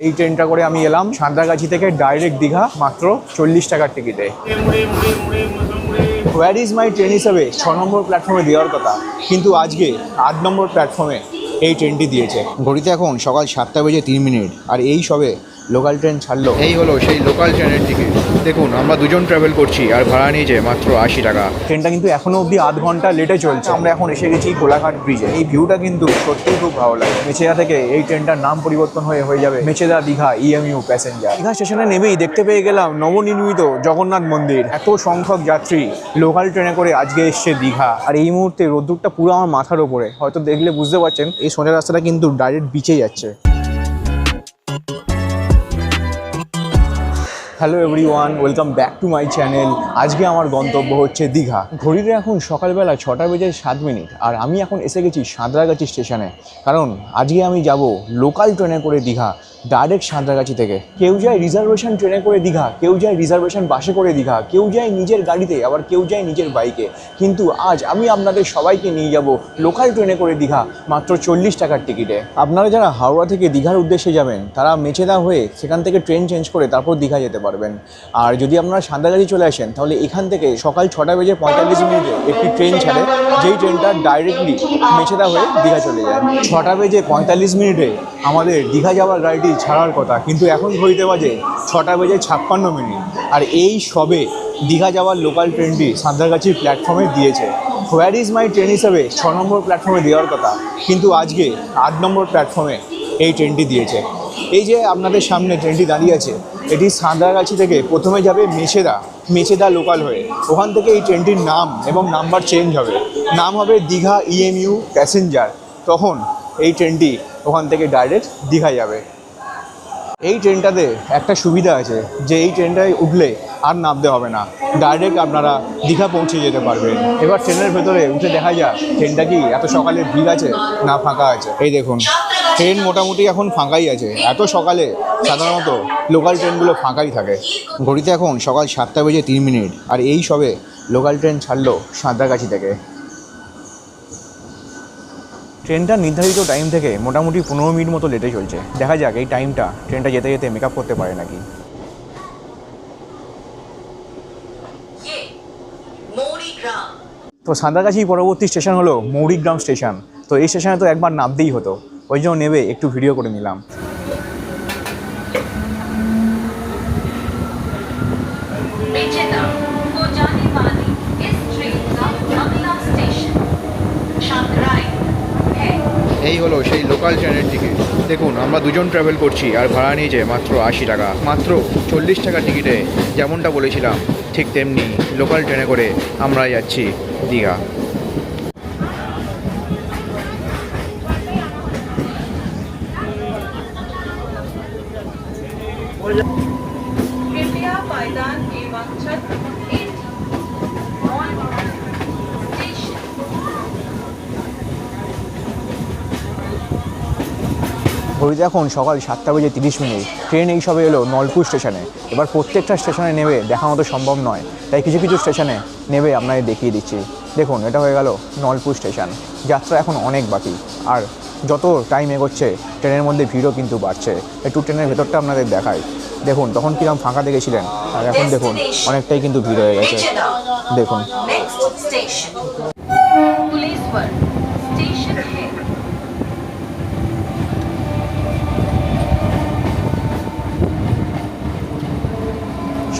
এই ট্রেনটা করে আমি এলাম সাঁতরাগাছি থেকে ডাইরেক্ট দীঘা মাত্র চল্লিশ টাকার টিকিটে হোয়ার ইজ মাই ট্রেন হিসাবে ছ নম্বর প্ল্যাটফর্মে দেওয়ার কথা, কিন্তু আজকে আট নম্বর প্ল্যাটফর্মে এই ট্রেনটি দিয়েছে। ঘড়িতে এখন সকাল সাতটা বেজে তিন মিনিট, আর এই সবে লোকাল ট্রেন ছাড়লো। এই হলো সেই লোকাল ট্রেনের টিকিট। দেখুন আমরা দুজন ট্রাভেল করছি আর ভাড়া নিয়েছে মাত্র আশি টাকা। ট্রেনটা কিন্তু এখনও অবধি আধ ঘণ্টা লেটে চলছে। আমরা এখন এসে গেছি কোলাঘাট ব্রিজে এই ভিউটা কিন্তু সত্যিই খুব ভালো লাগে। মেচেদা থেকে এই ট্রেনটার নাম পরিবর্তন হয়ে হয়ে যাবে Mecheda Digha E EMU passenger Digha স্টেশনে নেমেই দেখতে পেয়ে গেলাম নবনির্মিত জগন্নাথ মন্দির। এত সংখ্যক যাত্রী লোকাল ট্রেনে করে আজকে এসছে দীঘা। আর এই মুহূর্তে রোদ্দুরটা পুরো আমার মাথার ওপরে। হয়তো দেখলে বুঝতে পারছেন এই সোজা রাস্তাটা কিন্তু ডাইরেক্ট বিচে যাচ্ছে। Hello everyone, welcome back to my channel. আজকে আমার গন্তব্য হচ্ছে দীঘা। ঘড়িতে এখন সকালবেলা ছটা বেজে সাত মিনিট, আর আমি এখন এসে গেছি সাঁতরাগাছি স্টেশনে। কারণ আজকে আমি যাব লোকাল ট্রেনে করে দীঘা। ডাইরেক্ট সাঁতরাগাছি থেকে। কেউ যায় রিজার্ভেশন ট্রেনে করে দীঘা, কেউ যায় রিজার্ভেশন বাসে করে দীঘা, কেউ যায় নিজের গাড়িতে, আবার কেউ যায় নিজের বাইকে কিন্তু আজ আমি আপনাদের সবাইকে নিয়ে যাব লোকাল ট্রেনে করে দীঘা, মাত্র চল্লিশ টাকার টিকিটে আপনারা যারা হাওড়া থেকে দীঘার উদ্দেশ্যে যাবেন, তারা মেচেদা হয়ে সেখান থেকে ট্রেন চেঞ্জ করে তারপর দীঘা যেতে পারবেন। আর যদি আপনারা সাঁতরাগাছি চলে আসেন, তাহলে এখান থেকে সকাল ছটা বেজে পঁয়তাল্লিশ মিনিটে একটি ট্রেন ছাড়ে, যেই ট্রেনটা ডাইরেক্টলি মেচেদা হয়ে দীঘা চলে যায়। ছটা বেজে পঁয়তাল্লিশ মিনিটে আমাদের দীঘা যাওয়ার গাড়িটি ছাড়ার কথা। কিন্তু এখন ঘড়িতে বাজে ছটা বেজে ছাপ্পান্ন মিনিট। আর এই সবে দীঘা যাওয়ার লোকাল ট্রেনটি সাঁতরাগাছির প্ল্যাটফর্মে দিয়েছে। হোয়ার ইজ মাই ট্রেন হিসাবে ছ নম্বর প্ল্যাটফর্মে দেওয়ার কথা। কিন্তু আজকে আট নম্বর প্ল্যাটফর্মে এই ট্রেনটি দিয়েছে। এই যে আপনাদের সামনে ট্রেনটি দাঁড়িয়ে আছে, এটি সাঁতরাগাছি থেকে প্রথমে যাবে মেছেদা মেছেদা লোকাল হয়ে। ওখান থেকে এই ট্রেনটির নাম এবং নাম্বার চেঞ্জ হবে। নাম হবে দীঘা E ইএমইউ প্যাসেঞ্জার তখন এই ট্রেনটি ওখান থেকে ডাইরেক্ট দীঘা যাবে। এই ট্রেনটাতে একটা সুবিধা আছে যে এই ট্রেনটায় উঠলে আর নামতে হবে না। ডাইরেক্ট আপনারা দীঘা পৌঁছে যেতে পারবেন। এবার ট্রেনের ভেতরে উঠে দেখা যাক ট্রেনটা কি এত সকালে ভিড় আছে না ফাঁকা আছে। এই দেখুন, ট্রেন মোটামুটি এখন ফাঁকাই আছে। এত সকালে সাধারণত লোকাল ট্রেনগুলো ফাঁকাই থাকে। ঘড়িতে এখন সকাল সাতটা বেজে তিন মিনিট। আর এই সবে লোকাল ট্রেন ছাড়লো সাঁতরাগাছি থেকে। ট্রেনটা নির্ধারিত টাইম থেকে মোটামুটি পনেরো মিনিট মতো লেটে চলছে। দেখা যাক এই টাইমটা ট্রেনটা যেতে যেতে মেকআপ করতে পারে নাকি। ইয়ে, তো সাঁতরাগাছির পরবর্তী স্টেশন হলো মৌরিগ্রাম স্টেশন তো এই স্টেশনে তো একবার নামতেই হতো। ওই জন্য নেবে একটু ভিডিও করে নিলাম। বেঁচে এই হলো সেই লোকাল ট্রেনের টিকিট দেখুন, আমরা দুজন ট্রাভেল করছি আর ভাড়া নিয়েছে মাত্র আশি টাকা। মাত্র চল্লিশ টাকা টিকিটে যেমনটা বলেছিলাম, ঠিক তেমনি লোকাল ট্রেনে করে আমরা যাচ্ছি দীঘা। ঘড়িতে এখন সকাল সাতটা বেজে তিরিশ মিনিট। ট্রেন এই সবে এলো নলপুর স্টেশনে। এবার প্রত্যেকটা স্টেশনে নেবে দেখা মতো সম্ভব নয়। তাই কিছু কিছু স্টেশনে নেবে আপনাকে দেখিয়ে দিচ্ছি। দেখুন এটা হয়ে গেল নলপুর স্টেশন। যাত্রা এখন অনেক বাকি। আর যত টাইম এগোচ্ছে ট্রেনের মধ্যে ভিড়ও কিন্তু বাড়ছে। একটু ট্রেনের ভেতরটা আপনাদের দেখায় দেখুন তখন কীরকম ফাঁকা দেখেছিলেন। আর এখন দেখুন অনেকটাই কিন্তু ভিড় হয়ে গেছে। দেখুন।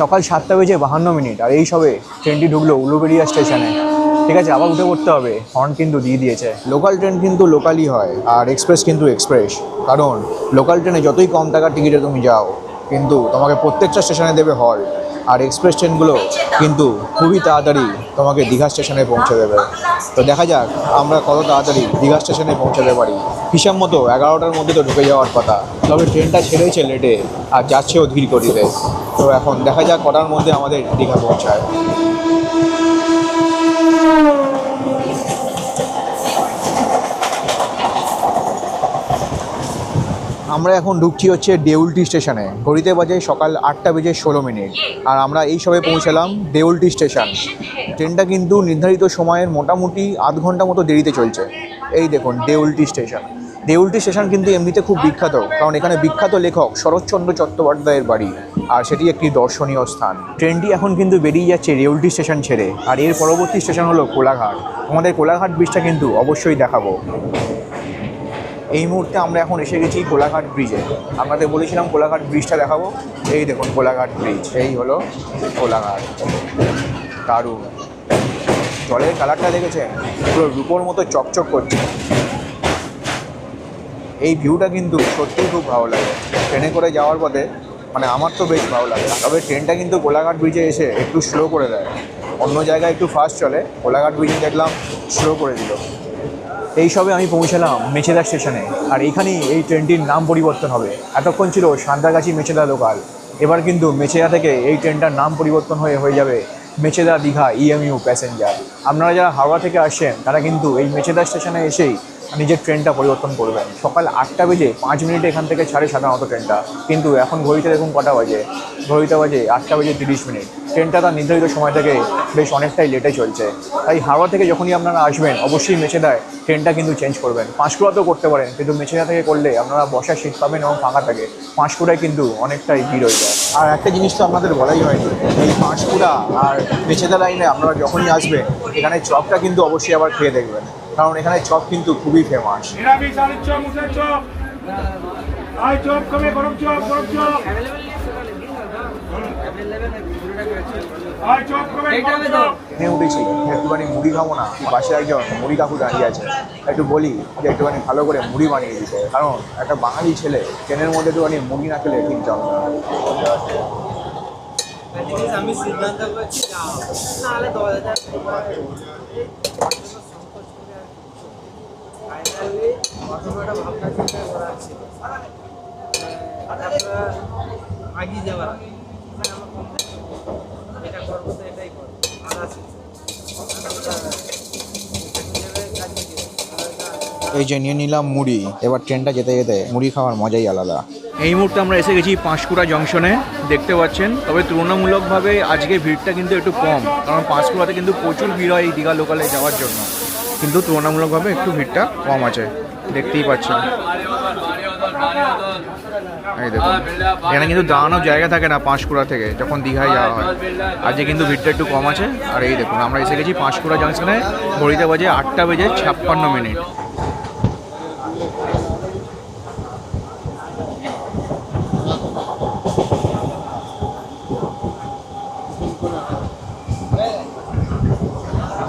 সকাল সাতটা বেজে বাহান্ন মিনিট আর এই সবে ট্রেনটি ঢুকলো উলুবেড়িয়া স্টেশনে। ঠিক আছে, আবার উঠে পড়তে হবে। হর্ন কিন্তু দিয়ে দিয়েছে। লোকাল ট্রেন কিন্তু লোকালই হয় আর এক্সপ্রেস কিন্তু এক্সপ্রেস। কারণ লোকাল ট্রেনে যতই কম টাকার টিকিটে তুমি যাও, কিন্তু তোমাকে প্রত্যেকটা স্টেশনে দেবে হল আর এক্সপ্রেস ট্রেনগুলো কিন্তু খুবই তাড়াতাড়ি তোমাকে দীঘা স্টেশনে পৌঁছে দেবে তো দেখা যাক, আমরা কত তাড়াতাড়ি দীঘা স্টেশনে পৌঁছাতে পারি। হিসাব মতো এগারোটার মধ্যে তো ঢুকে যাওয়ার কথা। তবে ট্রেনটা ছেড়েছে লেটে আর যাচ্ছেও ধীর করিতে তো এখন দেখা যাক কটার মধ্যে আমাদের দীঘা পৌঁছায়। আমরা এখন ঢুকছি হচ্ছে দেউলটি স্টেশনে। ঘড়িতে বাজে সকাল আটটা বেজে ষোলো মিনিট। আর আমরা এই সবে পৌঁছালাম দেউলটি স্টেশন। ট্রেনটা কিন্তু নির্ধারিত সময়ের মোটামুটি আধ ঘণ্টা মতো দেরিতে চলছে। এই দেখুন, দেউলটি স্টেশন। দেউলটি স্টেশন কিন্তু এমনিতে খুব বিখ্যাত। কারণ এখানে বিখ্যাত লেখক শরৎচন্দ্র চট্টোপাধ্যায়ের বাড়ি। আর সেটি একটি দর্শনীয় স্থান। ট্রেনটি এখন কিন্তু বেরিয়ে যাচ্ছে রেউলটি স্টেশন ছেড়ে। আর এর পরবর্তী স্টেশন হলো কোলাঘাট। আমাদের কোলাঘাট ব্রিজটা কিন্তু অবশ্যই দেখাবো। এই মুহূর্তে আমরা এখন এসে গেছি কোলাঘাট ব্রিজে আপনাদের বলেছিলাম কোলাঘাট ব্রিজটা দেখাবো। এই দেখুন কোলাঘাট ব্রিজ এই হলো কোলাঘাট দারুণ। জলের কালারটা দেখেছেন? পুরো রূপোর মতো চকচক করছে। এই ভিউটা কিন্তু সত্যিই খুব ভালো লাগে। ট্রেনে করে যাওয়ার পথে মানে আমার তো বেশ ভালো লাগে। তবে ট্রেনটা কিন্তু কোলাঘাট ব্রিজে এসে একটু স্লো করে দেয়। অন্য জায়গায় একটু ফাস্ট চলে কোলাঘাট ব্রিজে দেখলাম স্লো করে দিল। এই সবে আমি পৌঁছালাম মেচেদা স্টেশনে। আর এখানেই এই ট্রেনটির নাম পরিবর্তন হবে। এতক্ষণ ছিল সান্দাগাছি মেচেদা লোকাল এবার কিন্তু মেচেদা থেকে এই ট্রেনটার নাম পরিবর্তন হয়ে হয়ে যাবে মেচেদা দীঘা ইএমইউ প্যাসেঞ্জার আপনারা যারা হাওড়া থেকে আসেন তারা কিন্তু এই মেচেদা স্টেশনে এসেই নিজের ট্রেনটা পরিবর্তন করবেন। সকাল আটটা বেজে পাঁচ মিনিটে এখান থেকে ছাড়ে সাধারণত ট্রেনটা। কিন্তু এখন ঘড়িতে দেখুন কটা বাজে? ঘড়িতে বাজে আটটা বেজে তিরিশ মিনিট। ট্রেনটা তার নির্ধারিত সময় থেকে বেশ অনেকটাই লেটে চলছে। তাই হাওড়া থেকে যখনই আপনারা আসবেন, অবশ্যই মেচেদায় ট্রেনটা কিন্তু চেঞ্জ করবেন। পাঁশকুড়াতেও করতে পারেন, কিন্তু মেচেদা থেকে করলে আপনারা বসার সিট পাবেন এবং ফাঁকা থাকে। পাঁশকুড়ায় কিন্তু অনেকটাই ভিড় হয়ে যায়। আর একটা জিনিস তো আপনাদের বলাই হয়নি এই পাঁশকুড়া আর মেছেদা লাইনে আপনারা যখনই আসবেন, এখানে চপটা কিন্তু অবশ্যই আবার খেয়ে দেখবেন। কারণ এখানে চপ কিন্তু খুবই ফেমাস উঠেছি। একটুখানি মুড়ি খাব না পাশে একজন মুড়ি কাকু দাঁড়িয়ে আছে। একটু বলি যে একটুখানি ভালো করে মুড়ি বানিয়ে দিতে। কারণ একটা বাঙালি ছেলে ট্রেনের মধ্যে একটুখানি মুড়ি না খেলে ঠিক না। আমি সিদ্ধান্ত করছি যা হবে নাহলে দশ হাজার। ফাইনালি ভাবনা চিন্তা করা তারপরে আগিয়ে যাওয়ার আগে এটা করব তো এটাই করব। আর আছে। এই যে নিয়ে নিলাম মুড়ি এবার ট্রেনটা যেতে যেতে মুড়ি খাওয়ার মজাই আলাদা। এই মুহূর্তে আমরা এসে গেছি পাঁশকুড়া জংশনে দেখতে পাচ্ছেন। তবে তুলনামূলকভাবে আজকে ভিড়টা কিন্তু একটু কম কারণ পাঁশকুড়াতে কিন্তু প্রচুর ভিড় হয় এই দীঘা লোকালে যাওয়ার জন্য। কিন্তু তুলনামূলকভাবে একটু ভিড়টা কম আছে। দেখতেই পাচ্ছেন। এই দেখুন। এখানে কিন্তু দাঁড়ানোর জায়গা থাকে না পাঁশকুড়া থেকে, যখন দীঘায় যাওয়া হয়। আজকে কিন্তু ভিড়টা একটু কম আছে। আর এই দেখুন, আমরা এসে গেছি পাঁশকুড়া জংশনে ঘড়িতে বাজে আটটা বেজে ছাপ্পান্ন মিনিট।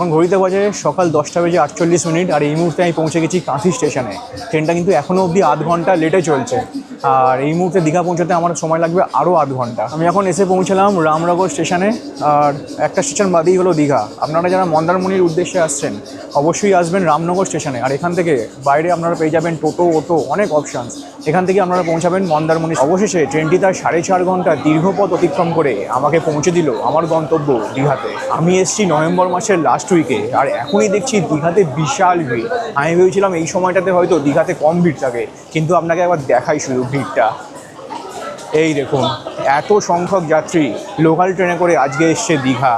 এখন ঘড়িতে বাজে সকাল দশটা বেজে আটচল্লিশ মিনিট আর এই মুহূর্তে আমি পৌঁছে গেছি কাঁথি স্টেশনে। ট্রেনটা কিন্তু এখনও অবধি আধ ঘণ্টা লেটে চলছে। আর এই মুহূর্তে দীঘা পৌঁছাতে আমার সময় লাগবে আরও আধ ঘণ্টা। আমি এখন এসে পৌঁছলাম রামনগর স্টেশনে, আর একটা স্টেশন বাদেই হলো দীঘা। আপনারা যারা মন্দারমণির উদ্দেশ্যে আসছেন, অবশ্যই আসবেন রামনগর স্টেশনে। আর এখান থেকে বাইরে আপনারা পেয়ে যাবেন টোটো ওটো অনেক অপশানস এখান থেকে আপনারা পৌঁছাবেন মন্দারমণি। অবশেষে ট্রেনটি তার সাড়ে চার ঘণ্টা দীর্ঘ পথ অতিক্রম করে আমাকে পৌঁছে দিল আমার গন্তব্য দীঘাতে। আমি এসেছি নভেম্বর মাসের লাস্ট উইকে আর এখনই দেখছি দীঘাতে বিশাল ভিড়। আমি ভেবেছিলাম এই সময়টাতে হয়তো দীঘাতে কম ভিড় থাকে, কিন্তু আপনাকে একবার দেখাই শুধু ভিড়টা। এই দেখুন, এত সংখ্যক যাত্রী লোকাল ট্রেনে করে আজকে এসছে দীঘা।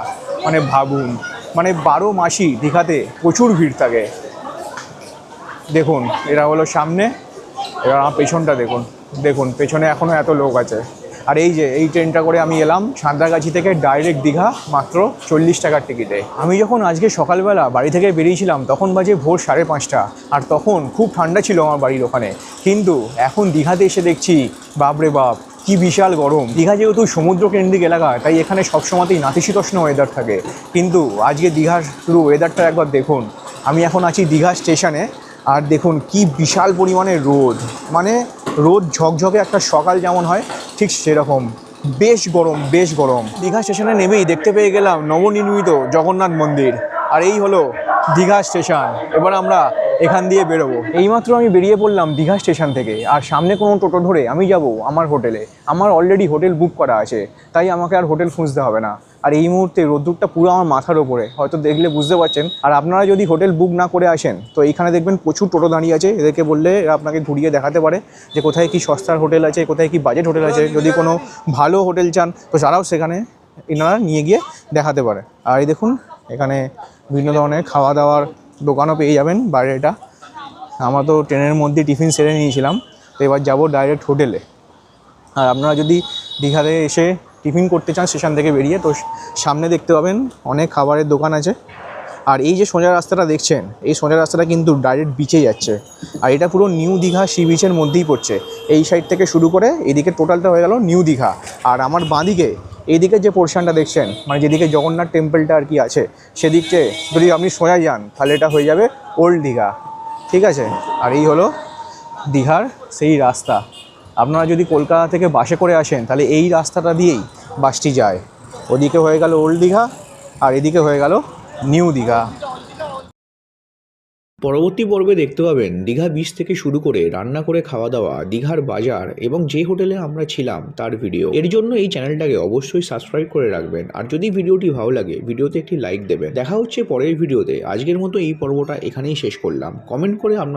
মানে ভাবুন মানে বারো মাসই দীঘাতে প্রচুর ভিড় থাকে। দেখুন, এরা হলো সামনে আমার পেছনটা দেখুন। দেখুন, পেছনে এখনও এত লোক আছে। আর এই যে, এই ট্রেনটা করে আমি এলাম সাঁতরাগাছি থেকে ডাইরেক্ট দীঘা মাত্র চল্লিশ টাকার টিকিটে আমি যখন আজকে সকালবেলা বাড়ি থেকে বেরিয়েছিলাম, তখন বাজে ভোর সাড়ে পাঁচটা। আর তখন খুব ঠান্ডা ছিল আমার বাড়ির ওখানে। কিন্তু এখন দীঘাতে এসে দেখছি, বাপরে বাপ, কি বিশাল গরম। দীঘা যেহেতু সমুদ্র কেন্দ্রিক এলাকা, তাই এখানে সবসময়তেই নাতিশীতোষ্ণ ওয়েদার থাকে। কিন্তু আজকে দীঘার শুধু ওয়েদারটা একবার দেখুন। আমি এখন আছি দীঘা স্টেশনে, আর দেখুন কি বিশাল পরিমাণে রোদ। মানে রোদ ঝকঝকে একটা সকাল যেমন হয়, ঠিক সেরকম। বেশ গরম বেশ গরম। দীঘা স্টেশনে নেমেই দেখতে পেয়ে গেলাম নবনির্মিত জগন্নাথ মন্দির। আর এই হলো দীঘা স্টেশন। এবার আমরা এখান দিয়ে বেরোবো। এইমাত্র আমি বেরিয়ে পড়লাম দীঘা স্টেশন থেকে। আর সামনে কোনো টোটো ধরে আমি যাব আমার হোটেলে। আমার অলরেডি হোটেল বুক করা আছে। তাই আমাকে আর হোটেল খুঁজতে হবে না। আর এই মুহূর্তে রোদ্দুরটা পুরো আমার মাথার ওপরে। হয়তো দেখলে বুঝতে পারছেন। আর আপনারা যদি হোটেল বুক না করে আসেন, তো এইখানে দেখবেন প্রচুর টোটো দাঁড়িয়ে আছে। এদেরকে বললে আপনাকে ঘুরিয়ে দেখাতে পারে যে কোথায় কি সস্তার হোটেল আছে, কোথায় কি বাজেট হোটেল আছে। যদি কোনো ভালো হোটেল চান, তো তারাও সেখানে এনারা নিয়ে গিয়ে দেখাতে পারে। আর এই দেখুন, এখানে বিভিন্ন ধরনের খাওয়া দাওয়ার দোকানও পেয়ে যাবেন বাইরে এটা আমরা তো ট্রেনের মধ্যে টিফিন সেরে নিয়েছিলাম, তো এবার যাব ডাইরেক্ট হোটেলে আর আপনারা যদি দীঘাতে এসে টিফিন করতে চান স্টেশন থেকে বেরিয়ে, তো সামনে দেখতে পাবেন অনেক খাবারের দোকান আছে। আর এই যে সোজা রাস্তাটা দেখছেন, এই সোজা রাস্তাটা কিন্তু ডাইরেক্ট বিচে যাচ্ছে। আর এটা পুরো নিউ দীঘা সি বিচের মধ্যেই পড়ছে। এই সাইড থেকে শুরু করে এদিকে টোটালটা হয়ে গেল নিউ দীঘা। আর আমার বাঁদিকে এইদিকে যে পোর্শনটা দেখছেন মানে যেদিকে জগন্নাথ টেম্পলটা আর কি আছে, সেদিকে যদি আপনি সোজা যান, তাহলে এটা হয়ে যাবে ওল্ড দীঘা। ঠিক আছে? আর এই হলো দীঘার সেই রাস্তা। আপনারা যদি কলকাতা থেকে বাসে করে আসেন, তাহলে এই রাস্তাটা দিয়েই বাসটি যায়। ওদিকে হয়ে গেল ওল্ড দীঘা, আর এদিকে হয়ে গেল নিউ দীঘা। পরবর্তী পর্বে দেখতে পাবেন দীঘা বিচ থেকে শুরু করে রান্না করে খাওয়া দাওয়া, দীঘার বাজার এবং যে হোটেলে আমরা ছিলাম তার ভিডিও এর জন্য এই চ্যানেলটাকে অবশ্যই সাবস্ক্রাইব করে রাখবেন। আর যদি ভিডিওটি ভালো লাগে ভিডিওতে একটি লাইক দেবেন। দেখা হচ্ছে পরের ভিডিওতে আজকের মতো এই পর্বটা এখানেই শেষ করলাম। কমেন্ট করে আপনার